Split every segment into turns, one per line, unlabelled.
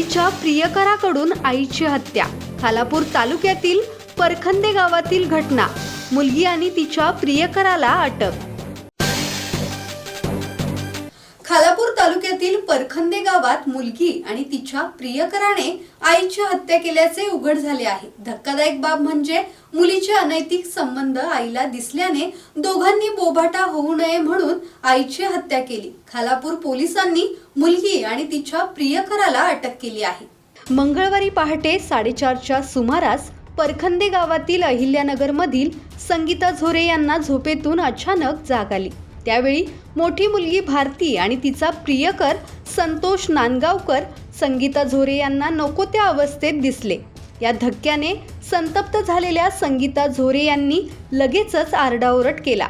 तिच्या प्रियकराकडून आईची हत्या खालापूर तालुक्यातील परखंदे गावातील घटना. मुलगी आणि तिच्या प्रियकराला अटक तालुक्यातील परखंदे गावात मुलगी आणि तिच्या प्रियकराने आईची हत्या केल्याचे उघड झाले आहे. धक्कादायक बाब म्हणजे मुलीचे अनैतिक संबंध आईला दिसल्याने दोघांनी बोभाटा होऊ नये म्हणून आईची हत्या केली. खालापूर पोलिसांनी मुलगी आणि तिच्या प्रियकराला अटक केली आहे. मंगळवारी पहाटे साडेचारच्या सुमारास परखंदे गावातील अहिल्यानगरमधील संगीता झोरे यांना झोपेतून अचानक जाग आली. त्यावेळी मोठी मुलगी भारती आणि तिचा प्रियकर संतोष नांदगावकर संगीता झोरे यांना नको त्या अवस्थेत दिसले. या धक्क्याने संतप्त झालेल्या संगीता झोरे यांनी लगेचच आरडाओरड केला.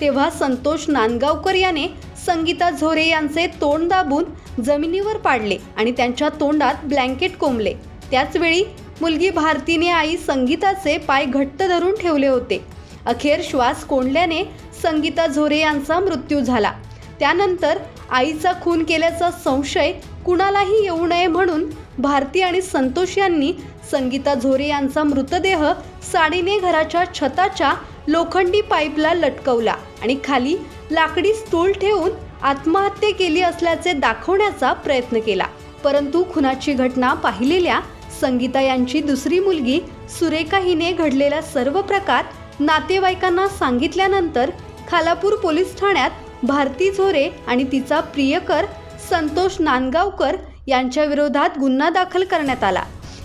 तेव्हा संतोष नांदगावकर याने संगीता झोरे यांचे तोंड दाबून जमिनीवर पाडले आणि त्यांच्या तोंडात ब्लँकेट कोंबले. त्याचवेळी मुलगी भारतीने आई संगीताचे पाय घट्ट धरून ठेवले होते. अखेर श्वास कोंडल्याने संगीता झोरे यांचा मृत्यू झाला. त्यानंतर आईचा खून केल्याचा संशय कुणालाही येऊ नये म्हणून भारती आणि संतोष यांनी संगीता झोरे यांचा मृतदेह साडीने घराच्या छताच्या लोखंडी पाईपला लटकवला आणि खाली लाकडी स्टूल ठेवून आत्महत्या केली असल्याचे दाखवण्याचा प्रयत्न केला. परंतु खुनाची घटना पाहिलेल्या संगीता यांची दुसरी मुलगी सुरेखा हिने घडलेला सर्व प्रकार नातेवाईकांना सांगितल्यानंतर खालापूर पोलीस ठाण्यात भारती झोरे आणि तिचा प्रियकर संतोष नांदगावकर यांच्या विरोधात गुन्हा दाखल करण्यात आला.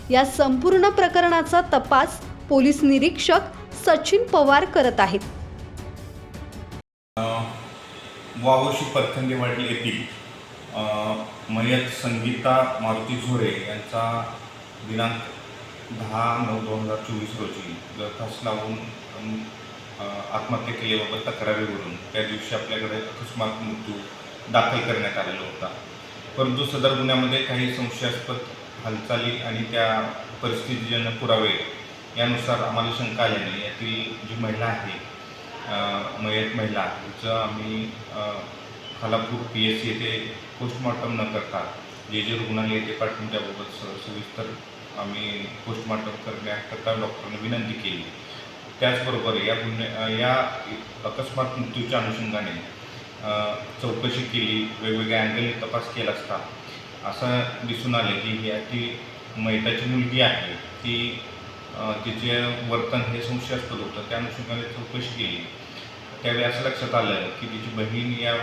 या संपूर्ण प्रकरणाचा तपास पोलीस निरीक्षक सचिन पवार करत आहेत.
वावशी परखंदेवाडी येथील मयत संगीता मारुती झोरे यांचा दिनांक दहा नऊ दोन हजार चोवीस रोजी दरखास्त लावून आत्महत्या केल्याबाबत तक्रारीवरून त्या दिवशी आपल्याकडे अकस्मात मृत्यू दाखल करण्यात आलेला होता. परंतु सदर गुन्ह्यामध्ये काही संशयास्पद हालचाली आणि त्या परिस्थितीजन्य पुरावे यानुसार आम्हाला शंका आल्याने यातील जी महिला आहे मयत महिला तिचं आम्ही खालापूर पी एस सी येथे पोस्टमॉर्टम न करता जे जे रुग्णालय येथे पाठवून त्याबाबत सविस्तर आम्ही पोस्टमॉर्टम करण्याकरता डॉक्टरने विनंती केली. त्याचबरोबर या गुन्हे या अकस्मात मृत्यूच्या अनुषंगाने चौकशी केली वेगवेगळ्या अँगलने तपास केला असता असं दिसून आलं की या ती मैताची मुलगी आहे ती तिचे वर्तन हे संशयास्पद होतं. त्या अनुषंगाने चौकशी केली. त्यावेळी असं लक्षात आलं की तिची बहीण या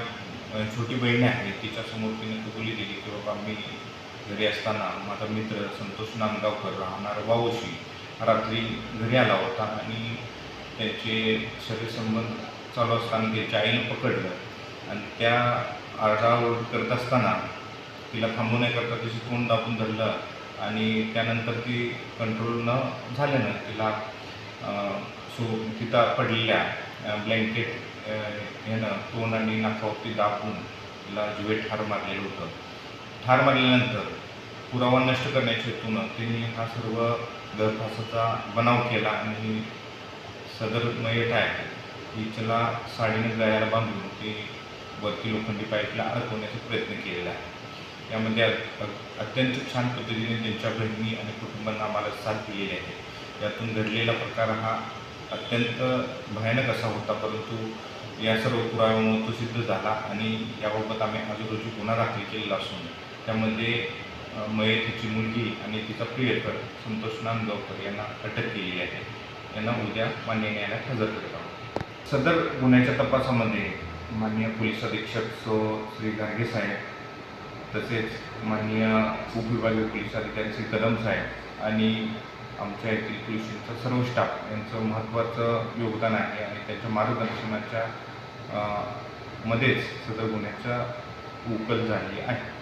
छोटी बहीण आहे तिच्यासमोर तिने कबुली दिली की बाबा मी घरी असताना माझा मित्र संतोष नांदगावकर राहणार वावशी रात्री घरी आला होता आणि त्याचे शरीरसंबंध चालू असताना त्याच्या आईनं पकडलं. आणि त्या आरडाओरड करत असताना तिला थांबू नये करता तिची तोंड दाबून धरलं आणि त्यानंतर ती कंट्रोल न झाल्यानं तिला सो तिथं पडलेल्या ब्लँकेट ह्यानं तोंड आणि नाकावरती दाबून तिला जीवे ठार मारलेलं होतं. ठार मारल्यानंतर पुरावा नष्ट करण्याच्या हेतूनं त्यांनी हा सर्व गळफासाचा बनाव केला आणि सदर मयत आहे. हिच्याला साडीने गळ्याला बांधून ते वरती लोखंडी पाईपला अडकवण्याचा प्रयत्न केलेला आहे यामध्ये अत्यंत छान पद्धतीने त्यांच्या बहिणी आणि कुटुंबांना आम्हाला साथ दिलेली आहे. यातून घडलेला प्रकार हा अत्यंत भयानक असा होता परंतु या सर्व पुराव्यामुळे तो सिद्ध झाला आणि याबाबत आम्ही आजूबाजू गुन्हा दाखल केलेला असून त्यामध्ये अ, मयतीची मुलगी आणि तिचा प्रियकर संतोष नांदगावकर यांना अटक केलेली आहे. यांना उद्या मान्य न्यायालयात हजर करत आहोत सदर गुन्ह्याच्या तपासामध्ये माननीय पोलीस अधीक्षक सो. श्री. गार्गे साहेब तसेच माननीय उपविभागीय पोलीस अधिकारी श्री. कदम साहेब आणि आमच्या येथील पोलिसांचा सर्व स्टाफ यांचं महत्त्वाचं योगदान आहे आणि त्यांच्या मार्गदर्शनाच्या मध्येच सदर गुन्ह्याच्या उकल झाली आहे.